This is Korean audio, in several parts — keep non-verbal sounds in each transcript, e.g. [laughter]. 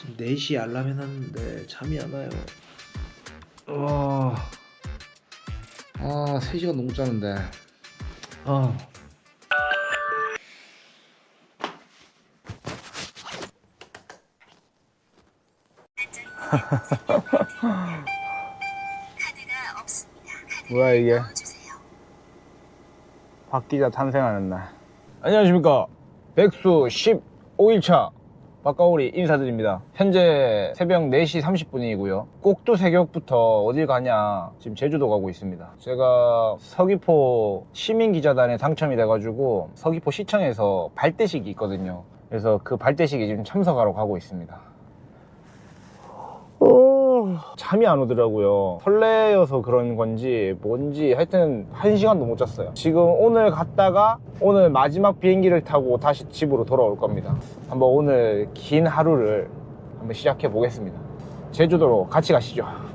지금 4시 알람 해놨는데 잠이 안 와요. 와. 아, 3시간 너무 짜는데. 아. [laughs] 뭐야 이게? 박 기자 탄생하는 날. 안녕하십니까. 백수 15일차 박가오리 인사드립니다. 현재 새벽 4시 30분이고요. 꼭두 새벽부터 어딜 가냐 지금 제주도 가고 있습니다. 제가 서귀포 시민기자단에 당첨이 돼가지고 서귀포 시청에서 발대식이 있거든요. 그래서 그 발대식에 지금 참석하러 가고 있습니다. 잠이 안 오더라고요. 설레여서 그런 건지 뭔지 하여튼 한 시간도 못 잤어요. 지금 오늘 갔다가 오늘 마지막 비행기를 타고 다시 집으로 돌아올 겁니다. 한번 오늘 긴 하루를 한번 시작해 보겠습니다. 제주도로 같이 가시죠.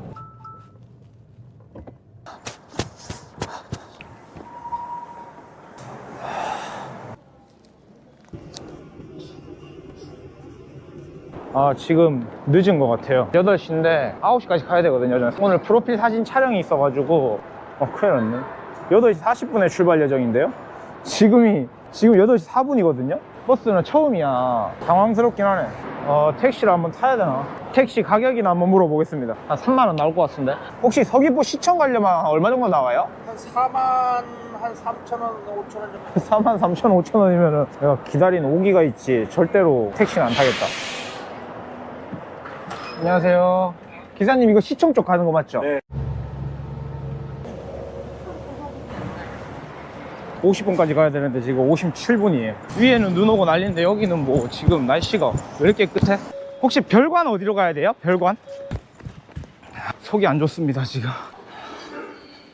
아, 지금 늦은 것 같아요. 8시인데 9시까지 가야 되거든요. 저는 오늘 프로필 사진 촬영이 있어가지고, 어, 큰일 났네. 8시 40분에 출발 예정인데요. 지금이, 지금 8시 4분이거든요. 버스는 처음이야. 당황스럽긴 하네. 어, 택시를 한번 타야 되나? 택시 가격이나 한번 물어보겠습니다. 한 3만원 나올 것 같은데. 혹시 서귀포 시청 가려면 얼마 정도 나와요? 한 4만 한 3천 원, 5천 원 정도. 4만 3천 5천 원이면 은 내가 기다리는 오기가 있지 절대로 택시는 안 타겠다 안녕하세요 기사님 이거 시청 쪽 가는 거 맞죠? 네. 50분까지 가야 되는데 지금 57분이에요 위에는 눈 오고 난리인데 여기는 뭐 지금 날씨가 왜 이렇게 끝해? 혹시 별관 어디로 가야 돼요? 별관? 속이 안 좋습니다 지금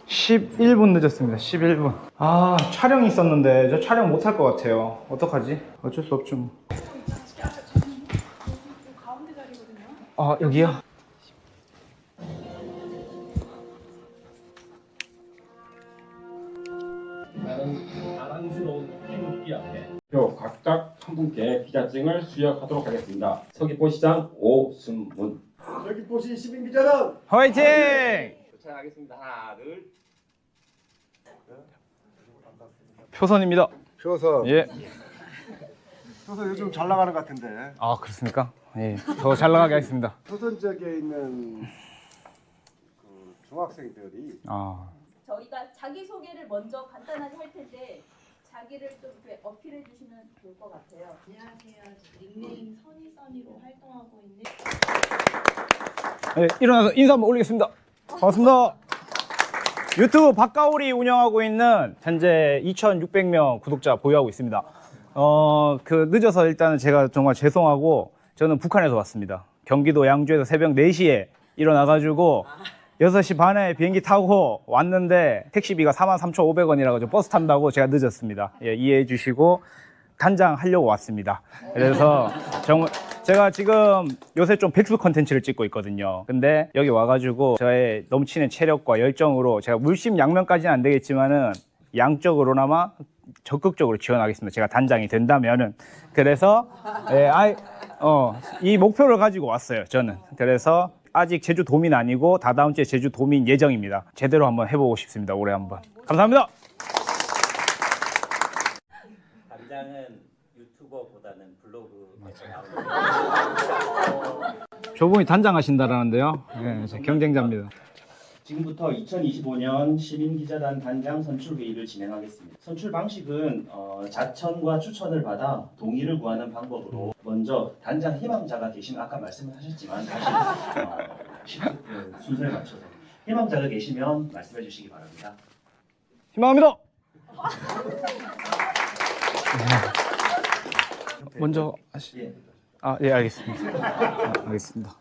11분 늦었습니다 11분 아 촬영이 있었는데 저 촬영 못할 것 같아요 어떡하지? 어쩔 수 없죠 뭐. 아 여기요? 표 각각 한 분께 기자증을 수여하도록 하겠습니다. 서귀포시장 오순문. 여기 보신 시민 기자단 화이팅! 도착하겠습니다. 하나, 둘. 표선입니다 표서 예. 표서 요즘 잘 나가는 것 같은데 아 그렇습니까? 예. 더 잘 나가게 하겠습니다 표선 지역에 있는 그 중학생들이 아 저희가 자기 소개를 먼저 간단하게 할 텐데 자기를 좀 이렇게 어필해 주시면 좋을 것 같아요. 안녕하세요. 닉네임 선이선이로 활동하고 있는 네, 일어나서 인사 한번 올리겠습니다. 반갑습니다. 유튜브 박가오리 운영하고 있는 현재 2,600명 구독자 보유하고 있습니다. 어, 그 늦어서 일단은 제가 정말 죄송하고 저는 북한에서 왔습니다. 경기도 양주에서 새벽 4시에 일어나가지고 6시 반에 비행기 타고 왔는데 택시비가 43,500원이라고 좀 버스 탄다고 제가 늦었습니다. 예, 이해해 주시고 단장 하려고 왔습니다. 그래서 정말 제가 지금 요새 좀 백수 컨텐츠를 찍고 있거든요. 근데 여기 와가지고 저의 넘치는 체력과 열정으로 제가 물심 양면까지는 안 되겠지만은 양적으로나마 적극적으로 지원하겠습니다. 제가 단장이 된다면은 그래서 예, 아이 어, 이 목표를 가지고 왔어요. 저는 그래서 아직 제주 도민 아니고 다다음 주에 제주 도민 예정입니다. 제대로 한번 해보고 싶습니다. 올해 한번 감사합니다. 단장은 유튜버보다는 블로그 저분이 단장 하신다라는데요. 예, 제 경쟁자입니다. 지금부터 2025년 시민기자단 단장 선출 회의를 진행하겠습니다. 선출 방식은 어, 자천과 추천을 받아 동의를 구하는 방법으로 먼저 단장 희망자가 계시면 아까 말씀을 하셨지만 다시 어, 시- 그 순서에 맞춰서 희망자가 계시면 말씀해 주시기 바랍니다. 희망합니다. 먼저 하시. 예. 아, 예, 알겠습니다. 아, 알겠습니다.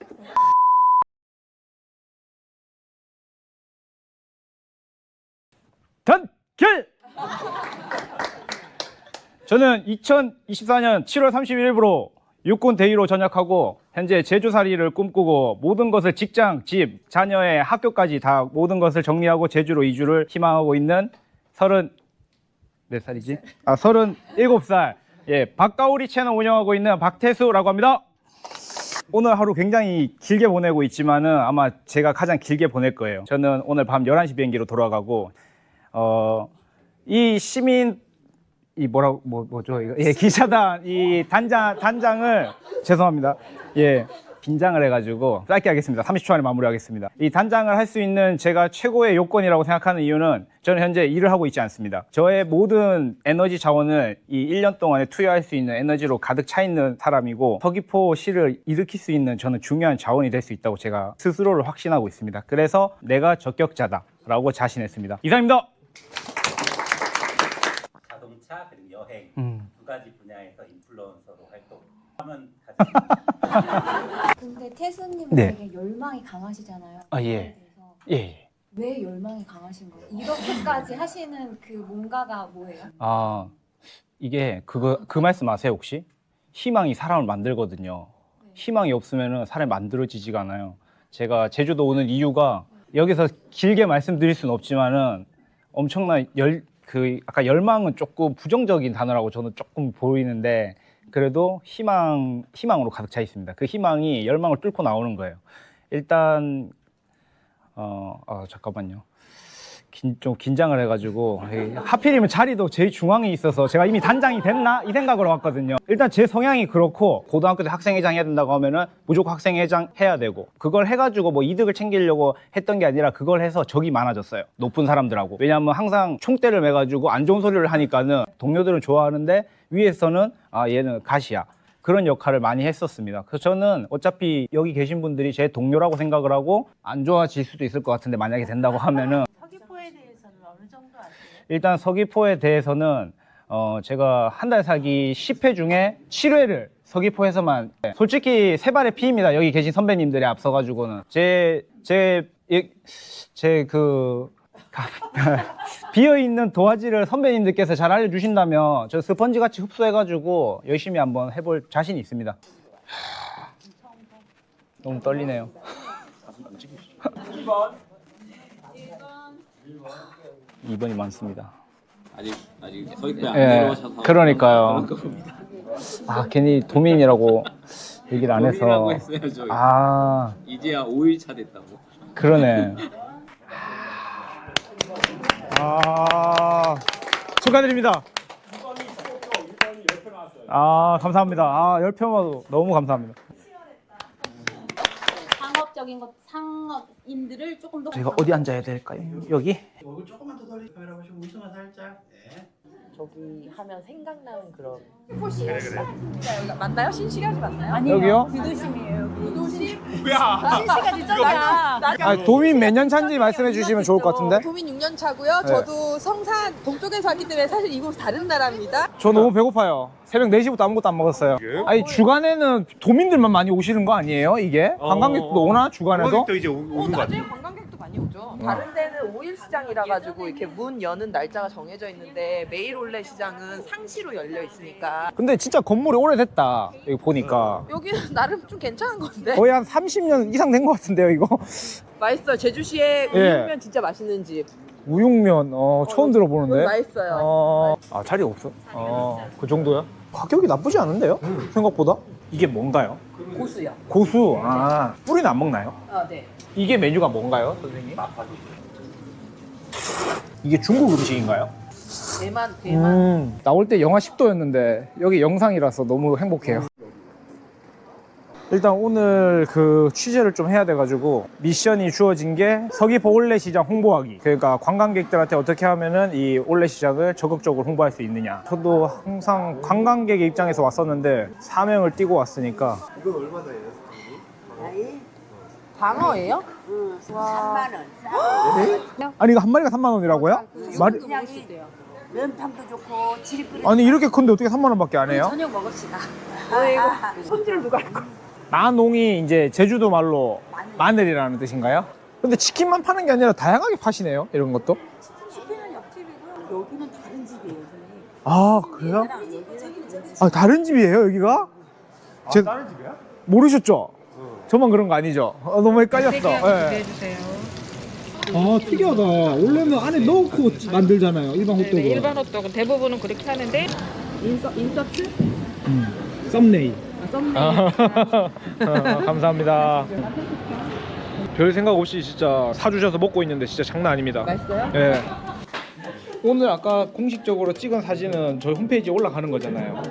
단결! 저는 2024년 7월 31일부로 육군 대위로 전역하고 현재 제주살이를 꿈꾸고 모든 것을 직장, 집, 자녀의 학교까지 다 모든 것을 정리하고 제주로 이주를 희망하고 있는 서른 몇 살이지? 아, 서른 일곱 살. 예, 박가오리 채널 운영하고 있는 박태수라고 합니다. 오늘 하루 굉장히 길게 보내고 있지만은 아마 제가 가장 길게 보낼 거예요. 저는 오늘 밤 11시 비행기로 돌아가고 어, 이 시민 이 뭐라고 뭐 뭐죠? 이거? 예 기사단 이 단장 단장을 죄송합니다. 예 빈장을 해가지고 짧게 하겠습니다. 30초 안에 마무리하겠습니다. 이 단장을 할 수 있는 제가 최고의 요건이라고 생각하는 이유는 저는 현재 일을 하고 있지 않습니다. 저의 모든 에너지 자원을 이 1년 동안에 투여할 수 있는 에너지로 가득 차 있는 사람이고 서귀포 시를 일으킬 수 있는 저는 중요한 자원이 될 수 있다고 제가 스스로를 확신하고 있습니다. 그래서 내가 적격자다라고 자신했습니다. 이상입니다 자동차 그리고 여행 음. 두 가지 분야에서 인플루언서로 활동하면 가장 [laughs] 근데 태수님은 네. 되게 열망이 강하시잖아요. 아, 예. 예, 예. 왜 열망이 강하신 거예요? 이렇게까지 하시는 그 뭔가가 뭐예요? 아 이게 그거 그 말씀 아세요 혹시? 희망이 사람을 만들거든요. 희망이 없으면은 사람이 만들어지지가 않아요. 제가 제주도 오는 이유가 여기서 길게 말씀드릴 수는 없지만은 엄청난 열 그 아까 열망은 조금 부정적인 단어라고 저는 조금 보이는데 그래도 희망 희망으로 가득 차 있습니다. 그 희망이 열망을 뚫고 나오는 거예요. 일단 어, 어 잠깐만요. 긴, 좀 긴장을 해가지고 하필이면 자리도 제일 중앙에 있어서 제가 이미 단장이 됐나 이 생각으로 왔거든요. 일단 제 성향이 그렇고 고등학교 때 학생회장 해야 된다고 하면은 무조건 학생회장 해야 되고 그걸 해가지고 뭐 이득을 챙기려고 했던 게 아니라 그걸 해서 적이 많아졌어요. 높은 사람들하고 왜냐하면 항상 총대를 매가지고 안 좋은 소리를 하니까는 동료들은 좋아하는데 위에서는 아 얘는 가시야. 그런 역할을 많이 했었습니다. 그래서 저는 어차피 여기 계신 분들이 제 동료라고 생각을 하고 안 좋아질 수도 있을 것 같은데 만약에 된다고 하면은 [laughs] 일단 서귀포에 대해서는 어 제가 한 달 살기 10회 중에 7회를 서귀포에서만 네. 솔직히 세 발의 피입니다. 여기 계신 선배님들이 앞서가지고는 제 제제그 [laughs] 비어 있는 도화지를 선배님들께서 잘 알려주신다면 저 스펀지 같이 흡수해가지고 열심히 한번 해볼 자신이 있습니다. 너무 떨리네요. 2번 [laughs] 이 많습니다. 아직 아직 서귀포에 안 예, 내려오셔서 그러니까요. 그런 겁니다. 아 괜히 도민이라고 얘기를 안 해서 했어야죠. 아 이제야 5일 차 됐다고. 그러네. 아 축하드립니다. 아 감사합니다. 아 열평화도 너무 감사합니다. 상업적인 것 상업 인들을 조금 더 제가 어디 앉아야 될까요? 여기? 얼굴 조금만 더 돌리 카메라 보시고 웃음만 살짝. 네. 저기 하면 생각나는 그런 맞나요? 신시각이 맞나요? 여기요? 신시각이 잖아 아 도민 몇 년 차인지 말씀해 주시면 좋을 것 같은데. 도민 6년 차고요. 네. 저도 성산 동쪽에서 왔기 때문에 사실 이곳 다른 나라입니다. 저 너무 배고파요. 새벽 4시부터 아무것도 안 먹었어요. 아니 주간에는 도민들만 많이 오시는 거 아니에요? 이게? 관광객도 오나 주간에도? 또 이제 오- 어, 오는 거 같아. 나중에 관광객 오죠. 다른 데는 5일 시장이라 가지고 이렇게 문 여는 날짜가 정해져 있는데 매일 올레 시장은 상시로 열려 있으니까 근데 진짜 건물이 오래됐다. 여기 보니까. 여기는 [laughs] 나름 좀 괜찮은 건데 거의 한 30년 이상 된 것 같은데요, 이거? 맛있어요. 제주시에 예. 우육면 진짜 맛있는 집. 우육면, 어, 처음 들어보는데? 맛있어요. 어, 아, 자리 없어? 어, 그 정도야? 가격이 나쁘지 않은데요? 생각보다? 이게 뭔가요? 고수요. 고수. 아, 뿌리는 안 먹나요? 아 네. 이게 메뉴가 뭔가요, 선생님? 이게 중국 음식인가요? 대만 대만. 음, 나올 때 영하 10도였는데 여기 영상이라서 너무 행복해요. 일단 오늘 그 취재를 좀 해야 돼가지고 미션이 주어진 게 서귀포 올레 시장 홍보하기. 그러니까 관광객들한테 어떻게 하면은 이 올레 시장을 적극적으로 홍보할 수 있느냐. 저도 항상 관광객의 입장에서 왔었는데 사명을 띠고 왔으니까 이건 얼마나 해요? 방어예요? 아니 이거 한 마리가 3만 원이라고요? 말... 면탕도 좋고 지리끓이 아니 이렇게 큰데 어떻게 3만 원밖에 안 해요? 저녁 먹읍시다. 손질 누가 할 거? 마농이 이제 제주도 말로 마늘 이라는 뜻인가요? 근데 치킨만 파는 게 아니라 다양하게 파시네요 이런 것도 치킨은 옆집이고 여기는 다른 집이에요. 선생님. 아 그래요? 아 다른 집이에요 여기가? 제... 다른 집이야? 모르셨죠? 저만 그런 거 아니죠? 어, 너무 헷갈렸어 네. 아 특이하다 원래는 안에 넣고 만들잖아요 일반 호떡은 일반 호떡은 대부분은 그렇게 하는데 인서 인서트? 썸네일 썸네일. 아, [laughs] 감사합니다. 별 생각 없이 진짜 사주셔서 먹고 있는데 진짜 장난 아닙니다. 맛있어요? 예. 오늘 아까 공식적으로 찍은 사진은 저희 홈페이지에 올라가는 거잖아요.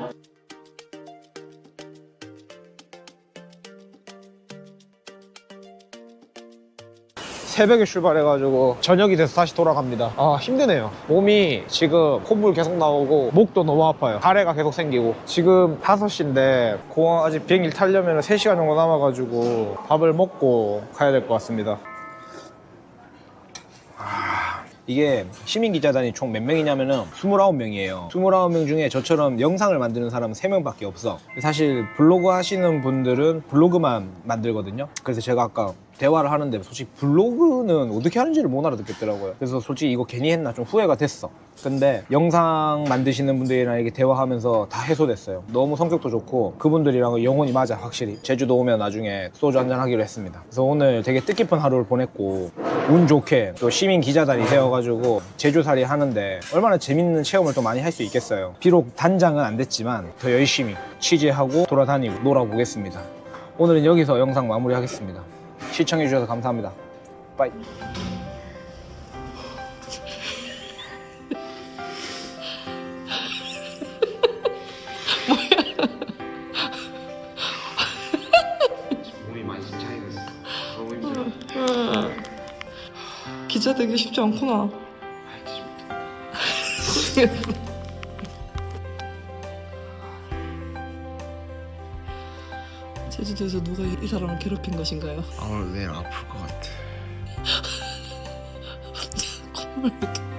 새벽에 출발해가지고 저녁이 돼서 다시 돌아갑니다. 아 힘드네요. 몸이 지금 콧물 계속 나오고 목도 너무 아파요. 가래가 계속 생기고 지금 5시인데 공항 아직 비행기 타려면 3시간 정도 남아가지고 밥을 먹고 가야 될 것 같습니다. 이게 시민기자단이 총 몇 명이냐면은 29명이에요. 29명 중에 저처럼 영상을 만드는 사람은 3명밖에 없어. 사실 블로그 하시는 분들은 블로그만 만들거든요. 그래서 제가 아까 대화를 하는데 솔직히 블로그는 어떻게 하는지를 못 알아듣겠더라고요. 그래서 솔직히 이거 괜히 했나 좀 후회가 됐어. 근데 영상 만드시는 분들이랑 이렇게 대화하면서 다 해소됐어요. 너무 성격도 좋고 그분들이랑 영혼이 맞아 확실히. 제주도 오면 나중에 소주 한잔 하기로 했습니다. 그래서 오늘 되게 뜻깊은 하루를 보냈고 운 좋게 또 시민 기자단이 되어가지고 제주살이 하는데 얼마나 재밌는 체험을 또 많이 할 수 있겠어요. 비록 단장은 안 됐지만 더 열심히 취재하고 돌아다니고 놀아보겠습니다. 오늘은 여기서 영상 마무리하겠습니다. 시청해주셔서 감사합니다. 빠이. 몸이 많이 차이 됐어. 너무 힘들어. 기자 되기 쉽지 않구나. [laughs] 제주도에서 누가 이, 이 사람을 괴롭힌 것인가요? 아 오늘 내일 아플 것 같아. [laughs] 콧물 이렇게